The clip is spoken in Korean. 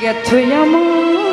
get to your moon.